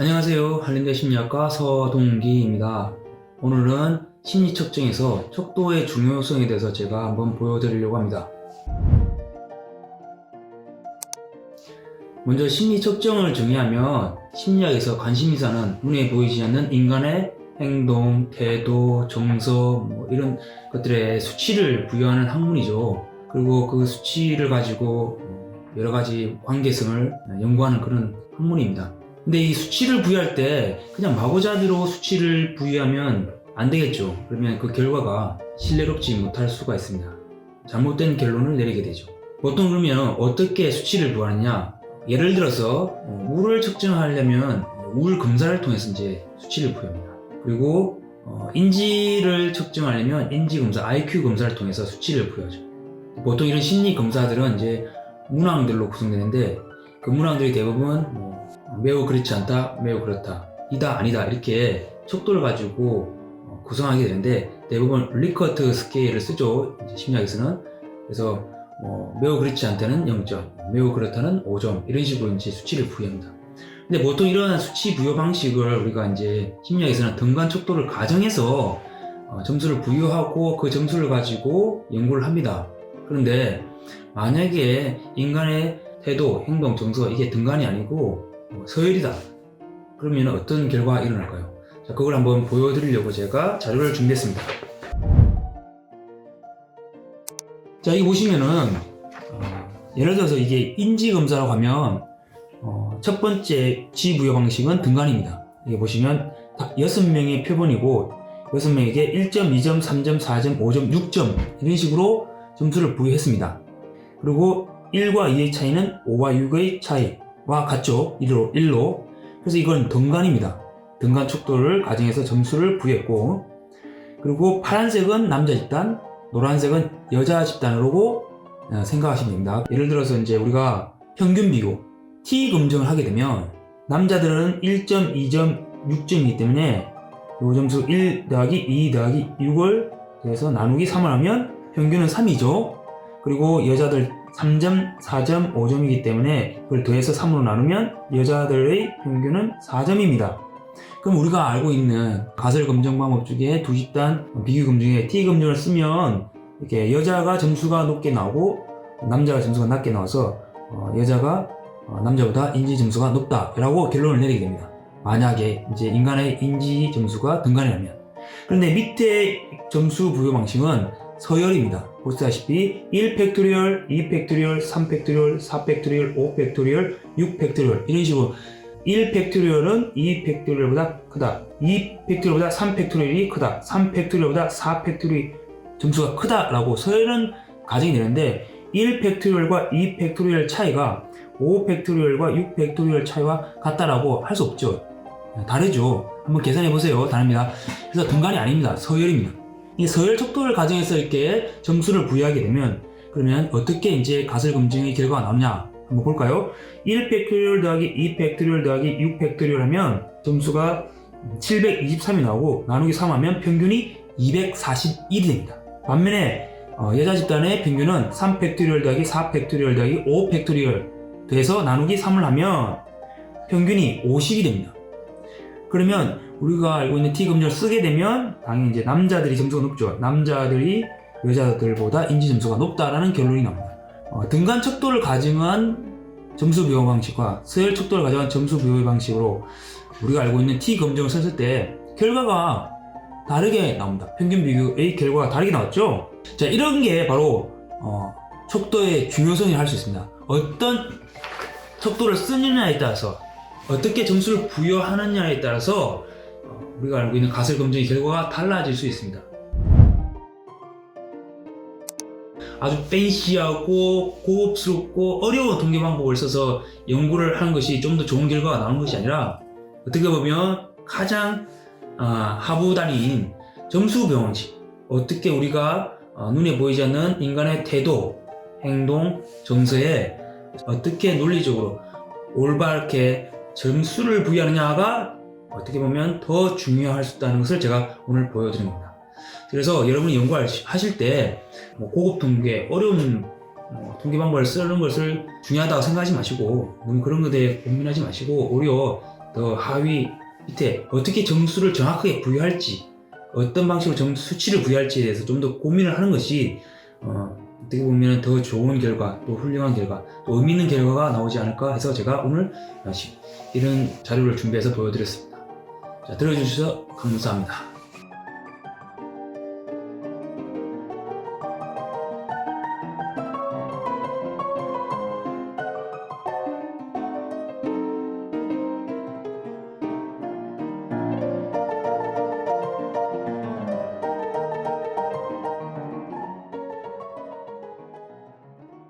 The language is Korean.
안녕하세요. 한림대 심리학과 서동기입니다. 오늘은 심리 측정에서 척도의 중요성에 대해서 제가 한번 보여드리려고 합니다. 먼저 심리 측정을 정의하면 심리학에서 관심이사는 눈에 보이지 않는 인간의 행동, 태도, 정서 뭐 이런 것들의 수치를 부여하는 학문이죠. 그리고 그 수치를 가지고 여러 가지 관계성을 연구하는 그런 학문입니다. 근데 이 수치를 부여할 때 그냥 마구잡이로 수치를 부여하면 안 되겠죠. 그러면 그 결과가 신뢰롭지 못할 수가 있습니다. 잘못된 결론을 내리게 되죠. 보통 그러면 어떻게 수치를 부여하느냐? 예를 들어서 어, 물을 측정하려면 물 검사를 통해서 이제 수치를 부여합니다. 그리고 어, 인지를 측정하려면 인지 검사, IQ 검사를 통해서 수치를 부여하죠. 보통 이런 심리 검사들은 이제 문항들로 구성되는데 그 문항들이 대부분 뭐 매우 그렇지 않다, 매우 그렇다, 이다, 아니다 이렇게 척도를 가지고 어, 구성하게 되는데 대부분 리커트 스케일을 쓰죠. 심리학에서는 그래서 뭐 매우 그렇지 않다는 0점, 매우 그렇다는 5점 이런 식으로 이제 수치를 부여합니다. 근데 보통 이러한 수치 부여 방식을 우리가 이제 심리학에서는 등간 척도를 가정해서 어, 점수를 부여하고 그 점수를 가지고 연구를 합니다. 그런데 만약에 인간의 태도, 행동, 정서 이게 등간이 아니고 뭐 서열이다. 그러면 어떤 결과가 일어날까요? 자, 그걸 한번 보여드리려고 제가 자료를 준비했습니다. 자, 여기 보시면은 어, 예를 들어서 이게 인지 검사라고 하면 어, 첫 번째 지 부여 방식은 등간입니다. 여기 보시면 딱 6명의 표본이고 6명에게 1점, 2점, 3점, 4점, 5점, 6점 이런 식으로 점수를 부여했습니다. 그리고 1과 2의 차이는 5와 6의 차이와 같죠. 1로, 1로. 그래서 이건 등간입니다. 등간 척도를 가정해서 점수를 부여했고 그리고 파란색은 남자 집단, 노란색은 여자 집단으로 어, 생각하시면 됩니다. 예를 들어서 이제 우리가 평균 비교 T 검정을 하게 되면 남자들은 1점, 2점, 6점이기 때문에 요 점수 1 더하기 2 더하기 6을 해서 나누기 3을 하면 평균은 3이죠. 그리고 여자들 3점, 4점, 5점이기 때문에 그걸 더해서 3으로 나누면 여자들의 평균은 4점입니다. 그럼 우리가 알고 있는 가설 검정 방법 중에 두 집단 비교 검증에 T 검증을 쓰면 이렇게 여자가 점수가 높게 나오고 남자가 점수가 낮게 나와서 어, 여자가 어, 남자보다 인지 점수가 높다라고 결론을 내리게 됩니다. 만약에 이제 인간의 인지 점수가 등간이라면 그런데 밑에 점수 부여 방식은 서열입니다. 보시다시피 1 팩토리얼, 2 팩토리얼, 3 팩토리얼, 4 팩토리얼, 5 팩토리얼, 6 팩토리얼 이런 식으로 1 팩토리얼은 2 팩토리얼보다 크다. 2 팩토리얼보다 3 팩토리얼이 크다. 3 팩토리얼보다 4 팩토리얼 점수가 크다라고 서열은 가정이 되는데 1 팩토리얼과 2 팩토리얼 차이가 5 팩토리얼과 6 팩토리얼 차이와 같다라고 할 수 없죠. 다르죠. 한번 계산해 보세요. 다릅니다. 그래서 등간이 아닙니다. 서열입니다. 이 서열 척도를 가정해서 이렇게 점수를 부여하게 되면 그러면 어떻게 이제 가설 검증의 결과가 나오냐 한번 볼까요? 1 팩토리얼 더하기 2 팩토리얼 더하기 6 팩토리얼 하면 점수가 723이 나오고 나누기 3 하면 평균이 241이 됩니다. 반면에 어, 여자 집단의 평균은 3 팩토리얼 더하기 4 팩토리얼 더하기 5 팩토리얼 돼서 나누기 3을 하면 평균이 50이 됩니다. 그러면 우리가 알고 있는 T 검정을 쓰게 되면 당연히 이제 남자들이 점수가 높죠. 남자들이 여자들보다 인지 점수가 높다라는 결론이 나옵니다. 어, 등간 척도를 가정한 점수 비교 방식과 서열 척도를 가정한 점수 비교 방식으로 우리가 알고 있는 T 검정을 썼을 때 결과가 다르게 나옵니다. 평균 비교의 결과가 다르게 나왔죠. 자 이런 게 바로 어, 척도의 중요성이 할 수 있습니다. 어떤 척도를 쓰느냐에 따라서 어떻게 점수를 부여하느냐에 따라서 어, 우리가 알고 있는 가설 검증의 결과가 달라질 수 있습니다. 아주 팬시하고 고급스럽고 어려운 통계 방법을 써서 연구를 하는 것이 좀 더 좋은 결과가 나오는 것이 아니라 어떻게 보면 가장 아, 하부 단위인 점수 병원식 어떻게 우리가 어, 눈에 보이지 않는 인간의 태도, 행동, 정서에 어떻게 논리적으로 올바르게 점수를 부여하느냐가 어떻게 보면 더 중요할 수 있다는 것을 제가 오늘 보여드립니다. 그래서 여러분이 연구하실 때 뭐 고급 통계, 어려운 뭐 통계 방법을 쓰는 것을 중요하다고 생각하지 마시고 너무 그런 것에 고민하지 마시고 오히려 더 하위 밑에 어떻게 점수를 정확하게 부여할지 어떤 방식으로 점수 수치를 부여할지에 대해서 좀 더 고민을 하는 것이 어, 어떻게 보면 더 좋은 결과 또 훌륭한 결과 또 의미 있는 결과가 나오지 않을까 해서 제가 오늘 이런 자료를 준비해서 보여드렸습니다. 자, 들어주셔서 감사합니다.